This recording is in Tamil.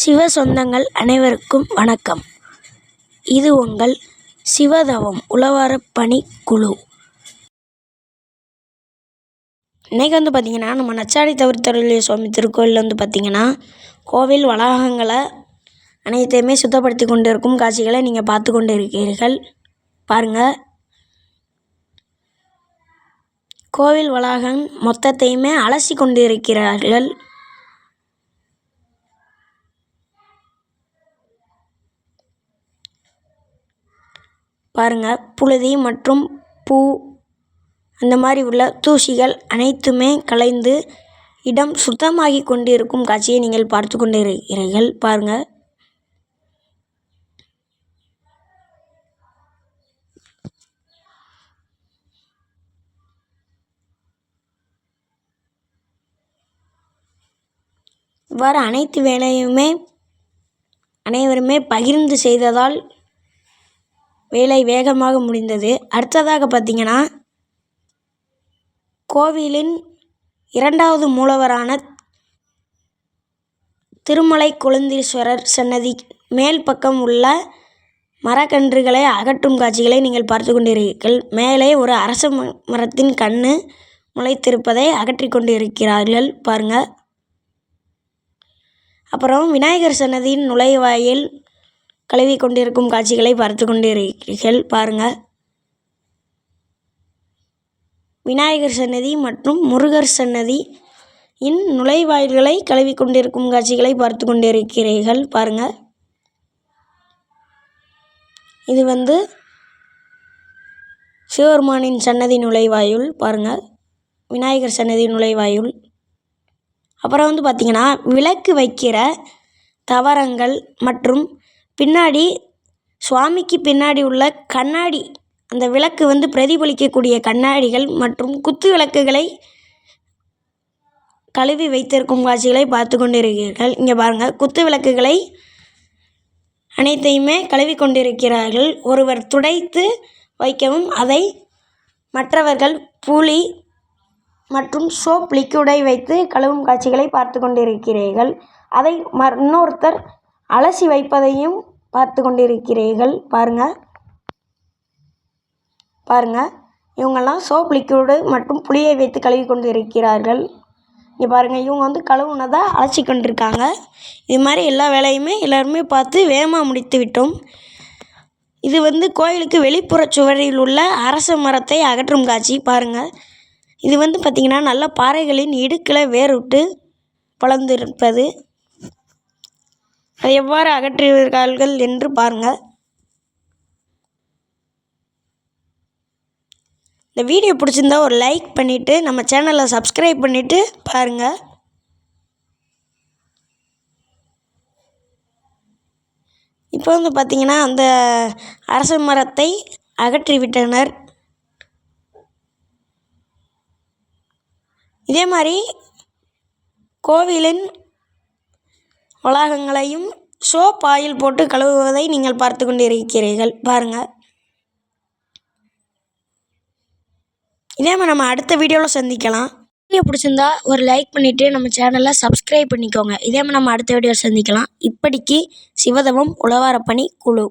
சிவ சொந்தங்கள் அனைவருக்கும் வணக்கம். இது உங்கள் சிவதவம் உழவாரப் குழு. இன்றைக்கி வந்து பார்த்திங்கன்னா நம்ம நச்சாடி தவிர்த்தருளிய சுவாமி திருக்கோயிலில் வந்து பார்த்திங்கன்னா கோவில் வளாகங்களை அனைத்தையுமே சுத்தப்படுத்தி கொண்டு இருக்கும் காட்சிகளை நீங்கள் பார்த்து கொண்டு இருக்கிறீர்கள் பாருங்கள் கோவில் வளாகம் மொத்தத்தையுமே அலசி கொண்டு பாருங்கள் புழுதி மற்றும் பூ அந்த மாதிரி உள்ள தூசிகள் அனைத்துமே கலைந்து இடம் சுத்தமாகி கொண்டிருக்கும் காட்சியை நீங்கள் பார்த்து கொண்டு இருக்கிறீர்கள் பாருங்கள் இவ்வாறு அனைத்து வேலையுமே அனைவருமே பகிர்ந்து செய்ததால் வேலை வேகமாக முடிந்தது. அடுத்ததாக பார்த்திங்கன்னா கோவிலின் இரண்டாவது மூலவரான திருமலை கொழுந்தீஸ்வரர் சன்னதி மேல் பக்கம் உள்ள மரக்கன்றுகளை அகற்றும் காட்சிகளை நீங்கள் பார்த்து கொண்டிருக்கிறீர்கள். மேலே ஒரு அரச மரத்தின் கண்ணு முளைத்திருப்பதை அகற்றி கொண்டிருக்கிறார்கள். பாருங்கள் அப்புறம் விநாயகர் சன்னதியின் நுழைவாயில் கழுவி கொண்டிருக்கும் காட்சிகளை பார்த்து கொண்டிருக்கிறீர்கள் பாருங்கள் விநாயகர் சன்னதி மற்றும் முருகர் சன்னதி இன் நுழைவாயில்களை கழுவி கொண்டிருக்கும் காட்சிகளை பார்த்து கொண்டிருக்கிறீர்கள் பாருங்கள் இது வந்து சிவபெருமானின் சன்னதி நுழைவாயுள் பாருங்கள் விநாயகர் சன்னதி நுழைவாயுள் அப்புறம் வந்து பார்த்திங்கன்னா விளக்கு வைக்கிற தவறங்கள் மற்றும் பின்னாடி சுவாமிக்கு பின்னாடி உள்ள கண்ணாடி. அந்த விளக்கு வந்து பிரதிபலிக்கக்கூடிய கண்ணாடிகள் மற்றும் குத்து விளக்குகளை கழுவி வைத்திருக்கும் காட்சிகளை பார்த்து கொண்டிருக்கிறீர்கள். இங்கே பாருங்கள் குத்து விளக்குகளை அனைத்தையுமே கழுவி கொண்டிருக்கிறார்கள். ஒருவர் துடைத்து வைக்கவும் அதை மற்றவர்கள் புளி மற்றும் சோப் லிக்யூடை வைத்து கழுவும் காட்சிகளை பார்த்து கொண்டிருக்கிறீர்கள். அதை ம இன்னொருத்தர் அலசி வைப்பதையும் பார்த்து கொண்டிருக்கிறீர்கள். பாருங்கள் பாருங்கள் இவங்கெல்லாம் சோப் லிக்யூடு மற்றும் புளியை வைத்து கழுவி கொண்டு இருக்கிறார்கள் இங்கே பாருங்கள் இவங்க வந்து கழுவுனதை அலசி கொண்டிருக்காங்க. இது மாதிரி எல்லா வேலையுமே எல்லோருமே பார்த்து வேகமாக முடித்து விட்டோம். இது வந்து கோயிலுக்கு வெளிப்புற சுவரில் உள்ள அரச மரத்தை அகற்றும் காட்சி. பாருங்கள் இது வந்து பார்த்திங்கன்னா நல்ல பாறைகளின் இடுக்கில் வேறுவிட்டு வளர்ந்திருப்பது. எவ்வாறு அகற்றுகிறார்கள் என்று பாருங்கள். இந்த வீடியோ பிடிச்சிருந்தா ஒரு லைக் பண்ணிவிட்டு நம்ம சேனலை சப்ஸ்கிரைப் பண்ணிவிட்டு பாருங்கள் இப்போ வந்து பார்த்திங்கன்னா அந்த அரச மரத்தை அகற்றிவிட்டனர். இதே மாதிரி கோவிலின் வளாகங்களையும் சோப் ஆயில் போட்டு கழுவுவதை நீங்கள் பார்த்து கொண்டிருக்கிறீர்கள் பாருங்கள் இதே மாதிரி நம்ம அடுத்த வீடியோவில் சந்திக்கலாம். வீடியோ பிடிச்சிருந்தா ஒரு லைக் பண்ணிவிட்டு நம்ம சேனலை சப்ஸ்கிரைப் பண்ணிக்கோங்க. இதே மாதிரி நம்ம அடுத்த வீடியோ சந்திக்கலாம். இப்படிக்கு சிவதமம் உழவாரப்பணி குழு.